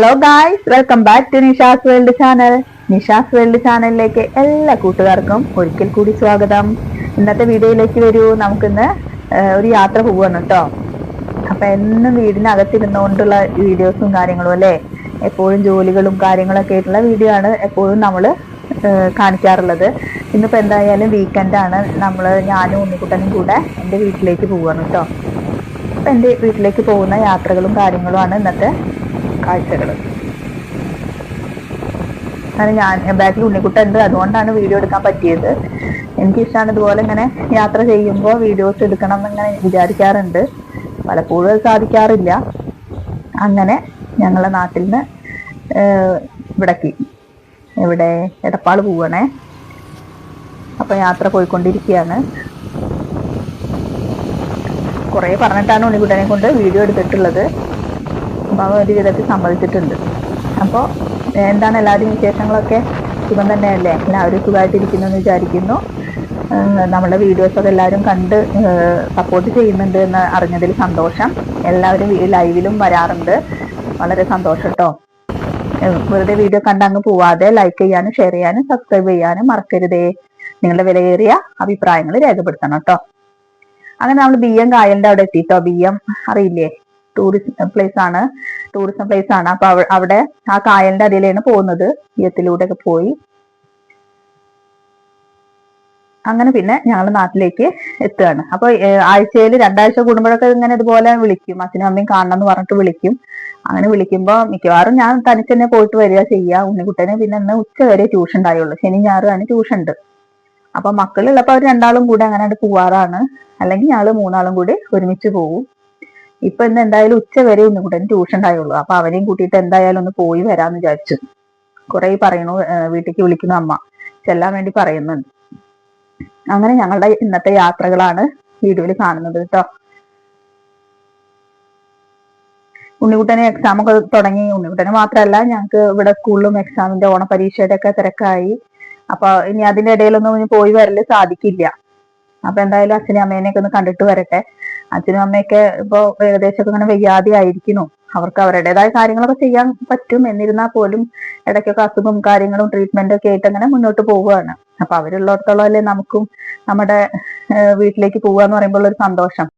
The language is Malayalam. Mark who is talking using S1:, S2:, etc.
S1: Guys welcome back to Nisha's world channel Nisha's world ചാനലിലേക്ക് എല്ലാ കൂട്ടുകാർക്കും ഒരിക്കൽ കൂടി സ്വാഗതം. ഇന്നത്തെ വീഡിയോയിലേക്ക് വരൂ. നമുക്കിന്ന് ഒരു യാത്ര പോവാണ് കേട്ടോ. അപ്പൊ എന്നും വീടിനകത്തിരുന്നുകൊണ്ടുള്ള വീഡിയോസും കാര്യങ്ങളും അല്ലേ? എപ്പോഴും ജോലികളും കാര്യങ്ങളൊക്കെ ആയിട്ടുള്ള വീഡിയോ ആണ് എപ്പോഴും നമ്മൾ കാണിക്കാറുള്ളത്. ഇന്നിപ്പോൾ എന്തായാലും വീക്കെൻഡാണ് നമ്മൾ ഞാനും ഉണ്ണിക്കുട്ടനും കൂടെ എന്റെ വീട്ടിലേക്ക് പോവുകയാണ് കേട്ടോ. അപ്പം എന്റെ വീട്ടിലേക്ക് പോകുന്ന യാത്രകളും കാര്യങ്ങളുമാണ് ഇന്നത്തെ കാഴ്ചകൾ അങ്ങനെ ഞാൻ ബാക്കിൽ ഉണ്ണിക്കുട്ട ഉണ്ട് അതുകൊണ്ടാണ് വീഡിയോ എടുക്കാൻ പറ്റിയത്. എനിക്കിഷ്ടമാണ് ഇതുപോലെ ഇങ്ങനെ യാത്ര ചെയ്യുമ്പോൾ വീഡിയോസ് എടുക്കണം എന്നിങ്ങനെ വിചാരിക്കാറുണ്ട്. പലപ്പോഴും അത് സാധിക്കാറില്ല. അങ്ങനെ ഞങ്ങളുടെ നാട്ടിൽ നിന്ന് ഇവിടേക്ക് ഇവിടെ എടപ്പാൾ പോവണേ അപ്പോൾ യാത്ര പോയിക്കൊണ്ടിരിക്കുകയാണ്. കുറേ പറഞ്ഞിട്ടാണ് ഉണ്ണിക്കുട്ടനെ കൊണ്ട് വീഡിയോ എടുത്തിട്ടുള്ളത്. അവൻ ഒരു വിധത്തിൽ സമ്മതിച്ചിട്ടുണ്ട്. അപ്പോൾ എന്താണ് എല്ലാവരും വിശേഷങ്ങളൊക്കെ? സുഖം തന്നെയല്ലേ? എല്ലാവരും സുഖമായിട്ടിരിക്കുന്നു എന്ന് വിചാരിക്കുന്നു നമ്മുടെ വീഡിയോസൊക്കെ എല്ലാവരും കണ്ട് സപ്പോർട്ട് ചെയ്യുന്നുണ്ട് എന്ന് അറിഞ്ഞതിൽ സന്തോഷം. എല്ലാവരും ലൈവിലും വരാറുണ്ട്. വളരെ സന്തോഷം കേട്ടോ വെറുതെ വീഡിയോ കണ്ട് അങ്ങ് പോവാതെ ലൈക്ക് ചെയ്യാനും ഷെയർ ചെയ്യാനും സബ്സ്ക്രൈബ് ചെയ്യാനും മറക്കരുതേ. നിങ്ങളുടെ വിലയേറിയ അഭിപ്രായങ്ങൾ രേഖപ്പെടുത്തണം കേട്ടോ അങ്ങനെ നമ്മൾ ബി എം കായലിന്റെ അവിടെ എത്തിട്ടോ? ബി എം അറിയില്ലേ? ടൂറിസ്റ്റ് പ്ലേസ് ആണ്. ടൂറിസം പ്ലേസ് ആണ്. അപ്പൊ അവിടെ ആ കായലിന്റെ അടിയിലാണ് പോകുന്നത്. ബിയത്തിലൂടെ ഒക്കെ പോയി. അങ്ങനെ പിന്നെ ഞങ്ങൾ നാട്ടിലേക്ക് എത്തുകയാണ്. അപ്പൊ ആഴ്ചയിൽ രണ്ടാഴ്ച കൂടുമ്പോഴൊക്കെ ഇങ്ങനെ ഇതുപോലെ വിളിക്കും. അച്ഛനും അമ്മയും കാണണം എന്ന് പറഞ്ഞിട്ട് വിളിക്കും. അങ്ങനെ വിളിക്കുമ്പോൾ മിക്കവാറും ഞാൻ തനിച്ച് തന്നെ പോയിട്ട് വരിക ചെയ്യുക ഉണ്ണിക്കുട്ടനെ പിന്നെ ഇന്ന് ഉച്ച വരെ ട്യൂഷൻ ഉണ്ടായുള്ളൂ. ശനി ഞായറാണ് ട്യൂഷൻ ഉണ്ട്. അപ്പൊ മക്കളുള്ളപ്പോ അവർ രണ്ടാളും കൂടെ അങ്ങനെ പോവാറാണ്. അല്ലെങ്കിൽ ഞങ്ങൾ മൂന്നാളും കൂടി ഒരുമിച്ച് പോകും ഇപ്പൊ ഇന്ന് എന്തായാലും ഉച്ച വരെ ഉണ്ണിക്കുട്ടന് ട്യൂഷൻ ഉണ്ടായുള്ളൂ അപ്പൊ അവരെയും കൂട്ടിയിട്ട് എന്തായാലും ഒന്ന് പോയി വരാന്ന് വിചാരിച്ചു. കുറെ പറയണു വീട്ടിലേക്ക് വിളിക്കുന്നു അമ്മ. ചെല്ലാൻ വേണ്ടി പറയുന്നുണ്ട്. അങ്ങനെ ഞങ്ങളുടെ ഇന്നത്തെ യാത്രകളാണ് വീഡിയോയിൽ കാണുന്നത് കേട്ടോ. ഉണ്ണിക്കുട്ടന് എക്സാം ഒക്കെ തുടങ്ങി. ഉണ്ണിക്കുട്ടന് മാത്രമല്ല ഞങ്ങൾക്ക് ഇവിടെ സ്കൂളിലും എക്സാമിന്റെ ഓണപരീക്ഷയുടെ ഒക്കെ തിരക്കായി. അപ്പൊ ഇനി അതിന്റെ ഇടയിലൊന്നും പോയി വരൽ സാധിക്കില്ല. അപ്പൊ എന്തായാലും അച്ഛനും അമ്മേനെയൊക്കെ ഒന്ന് കണ്ടിട്ട് വരട്ടെ. അച്ഛനും അമ്മയൊക്കെ ഇപ്പൊ ഏകദേശം ഇങ്ങനെ വയ്യാതെ ആയിരിക്കുന്നു അവർക്ക് അവരുടേതായ കാര്യങ്ങളൊക്കെ ചെയ്യാൻ പറ്റും. എന്നിരുന്നാൽ പോലും ഇടയ്ക്കൊക്കെ അസുഖം കാര്യങ്ങളും ട്രീറ്റ്മെന്റും ഒക്കെ ആയിട്ട് അങ്ങനെ മുന്നോട്ട് പോവുകയാണ്. അപ്പൊ അവരുള്ളിടത്തോളം അല്ലേ നമുക്കും നമ്മുടെ വീട്ടിലേക്ക് പോവുക എന്ന് പറയുമ്പോൾ ഒരു സന്തോഷം.